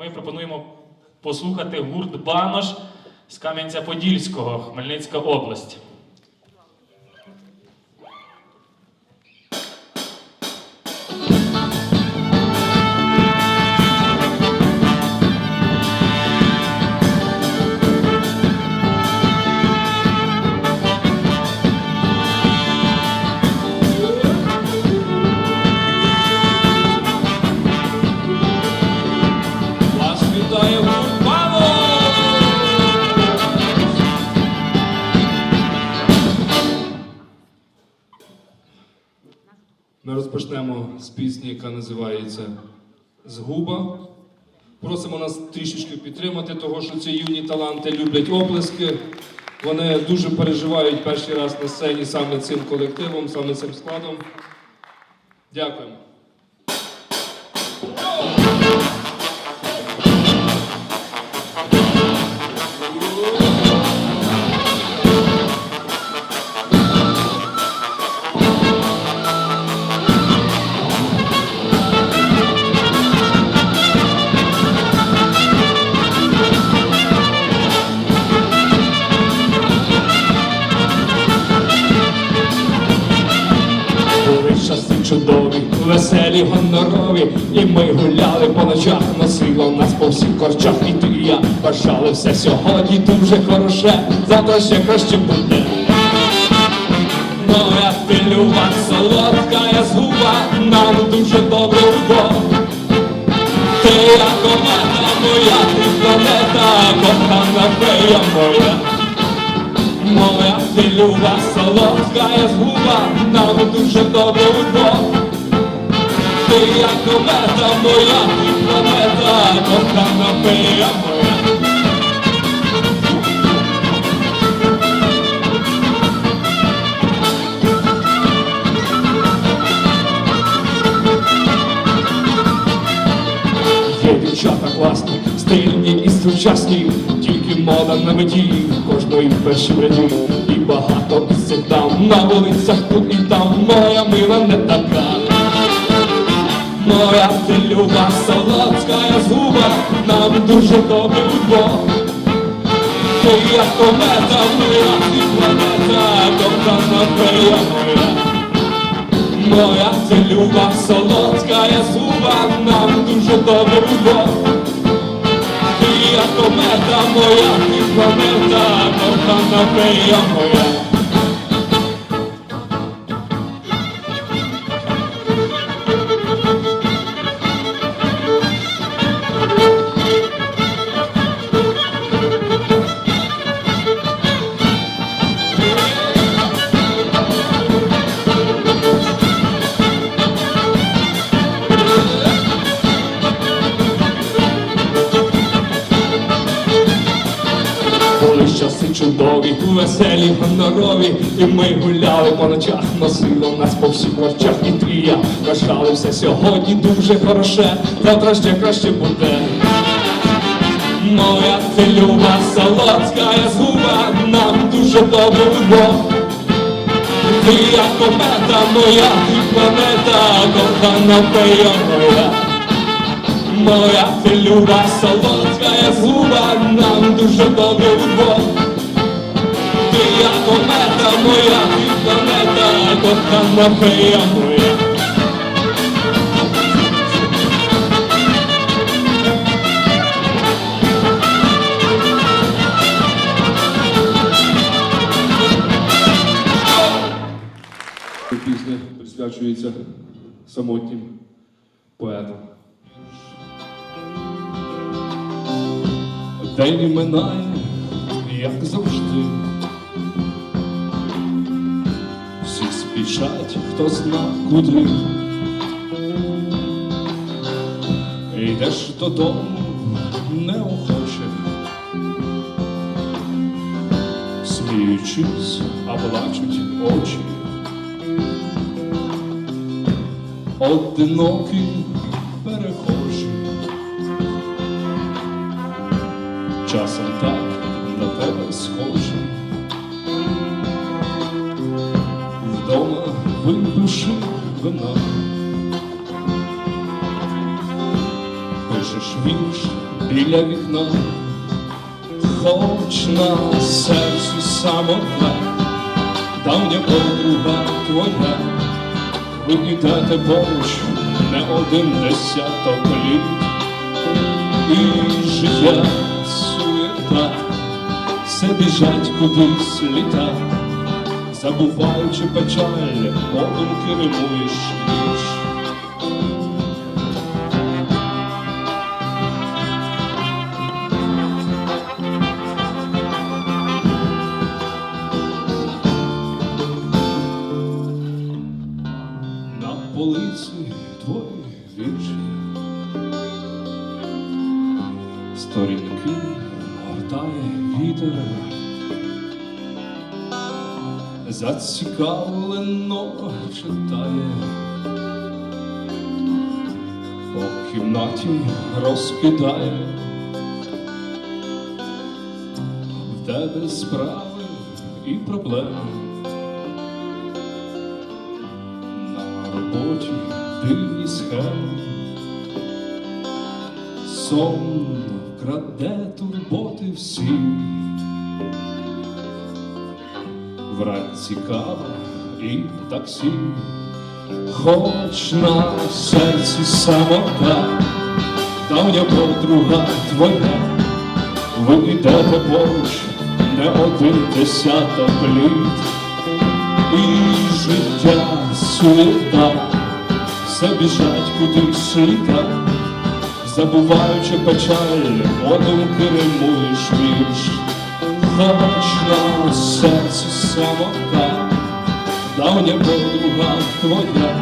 ми пропонуємо послухати гурт Банош з Кам'янця-Подільського, Хмельницька область. Ми розпочнемо з пісні, яка називається Згуба. Просимо нас трішечки підтримати, того що ці юні таланти люблять оплески. Вони дуже переживають перший раз на сцені саме цим колективом, саме цим складом. Дякуємо. Веселі, гонорові, і ми гуляли по ночах, носило нас по всіх корчах, і ти і я бажали все сьогодні дуже хороше, завтра ще краще буде. Моя ти люба, солодка я згуба, нам дуже добре вдвох. Ти я комета моя, ти планета, кохана фея моя. Моя ти люба, солодка я згуба, нам дуже добре удвох. Ти як комета моя, ти планета, кохана фея моя. Є дівчата класні, стильні і сучасні, тільки мода на меті, кожної в ряді. І багато цих дам на вулицях тут і там, моя мила не така. Моя ти люба, солодка я зуба, нам дуже добре удвох. Ти як комета моя, ти планета, кохана фея моя. Моя ти люба, солодка я зуба, нам дуже добре удвох. Ти як комета моя, ти планета, кохана фея моя. Веселі, гонорові, і ми гуляли по ночах, носило нас по всіх корчах, і ти я бажали все сьогодні дуже хороше, завтра ще краще буде. Моя ти люба, солодка я зуба, нам дуже добре удвох. Ти як комета моя, ти планета, кохана фея моя. Моя ти люба, солодка я зуба, нам дуже добре удвох. Кохана фея моя. Пісня присвячується самотнім поетам. День минає, як завжди. Спішать, хто зна куди. Йдеш додому неохоче, сміючись, а плачуть очі. Одинокий перехожий. часом так на тебе схожий. Біля вікна, хоч на серці самотне, давня подруга твоя, ви йдете поруч не один десяток літ, і життя суєта, все біжать кудись літа, забуваючи печаль, подумки римуєш гортає вітер, зацікавлено читає, по кімнаті розкидає, в тебе справи і проблеми. На роботі дивні схеми, сон краде турботи всі. Вранці кава і таксі, хоч на серці самота, давня подруга твоя, ви йдете поруч не один десяток літ. І життя суєта, все біжать кудись літа, забуваючи печаль, подумки римуєш вірш, хоч на серці самота, давня подруга твоя,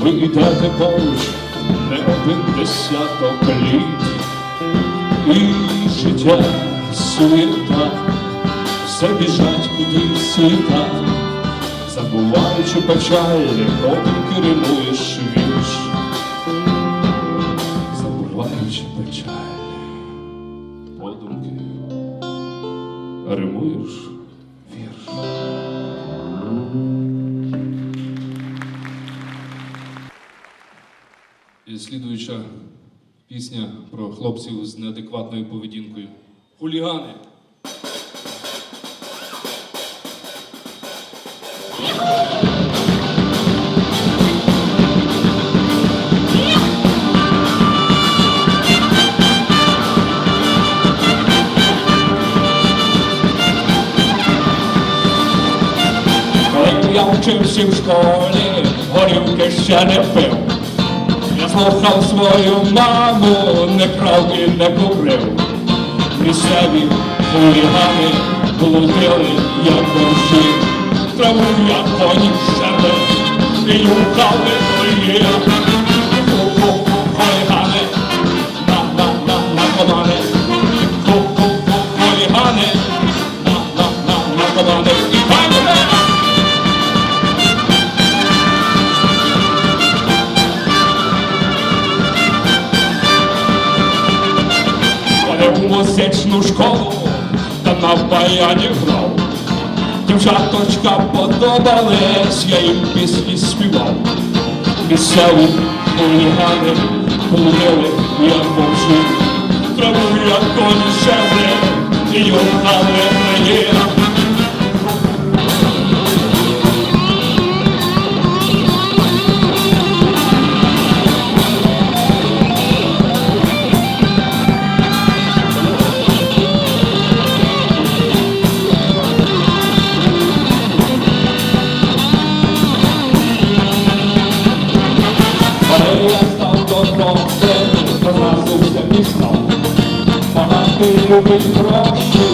ви йдете поруч не один десяток літ, і життя суєта все біжать кудись літа, забуваючи печалі, подумки римуєш вірш, римуєш вірш. І слідуюча пісня про хлопців з неадекватною поведінкою. Хулігани. Я вчився в школі, горілки ще не пив. Я слухав свою маму, не крав і не курив. Місцеві хулігани блудили, як борщі, траву як коні щерли, і юхали твої. Ходив у музичну школу, та на баяні грав. Дівчаточка подобались, я їм пісні співав. Місцеві хулігани блудили, як мовчу. Траву, як коні шевли, і юхали мені. Thank you.